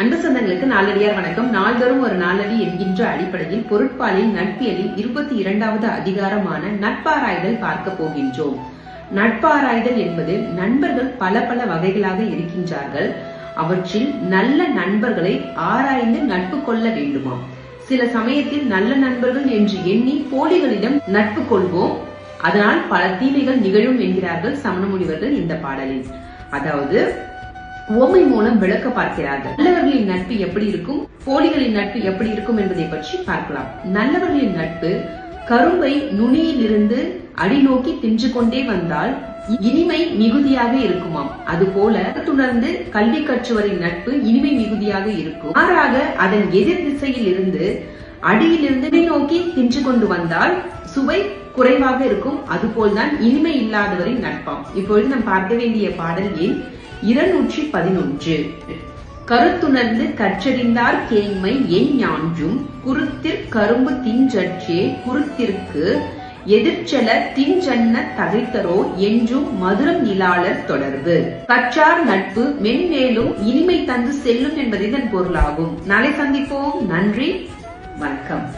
அன்பு சொந்தங்களுக்கு நாளடியார் வணக்கம். நாள்தோறும் ஒரு நாளடி என்கின்ற அடிப்படையில் பொருட்பாலில் நட்பியலில் இருபத்தி இரண்டாவது அதிகாரமான நட்பாராய்தல் பார்க்க போகின்றோம். நட்பாராய்தல் என்பது நண்பர்கள் பல பல வகைகளாக இருக்கின்றார்கள். அவற்றில் நல்ல நண்பர்களை ஆராய்ந்து நட்பு கொள்ள வேண்டுமாம் சில சமயத்தில் நல்ல நண்பர்கள் என்று எண்ணி போலிகளிடம் நட்பு கொள்வோம். அதனால் பல தீமைகள் நிகழும் என்கிறார்கள் சமண முனிவர்கள் இந்த பாடலில். அதாவது உவமை மூலம் விளக்க பார்க்கிறார்கள். நல்லவர்களின் நட்பு எப்படி இருக்கும்? போலிகளின் நட்பு எப்படி இருக்கும் என்பதை பற்றி பார்க்கலாம். நல்லவர்களின் நட்பு கரும்பை நுனியிலிருந்து அடி நோக்கி தின்று கொண்டே வந்தால் இனிமை மிகுதியாக இருக்குமாம். அதுபோல துணர்ந்து கல்வி கற்றுவரின் நட்பு இனிமை மிகுதியாக இருக்கும். மாறாக அதன் எதிர் திசையில் இருந்து அடியிலிருந்து நோக்கி தின்று கொண்டு வந்தால் சுவை குறைவாக இருக்கும். அதுபோல்தான் இனிமை இல்லாதவரின் நட்பாம். இப்பொழுது நாம் பார்க்க வேண்டிய பாடல் ஏன் இருநூற்றி பதினொன்று. கருத்துணர்ந்து கற்றறிந்தார் கேண்மை என் ஞான்றும் குருத்திற் கரும்பு தின்றற்றே குருத்திற்கு எதிர்ச்செல திஞ்சன்ன தகைத்தரோ என்றும் மதுரம் இலாளர் தொடர்பு. கற்றார் நட்பு மென்மேலும் இனிமை தந்து செல்லும் என்பது இதன் பொருளாகும். நாளை சந்திப்போம். நன்றி. வணக்கம்.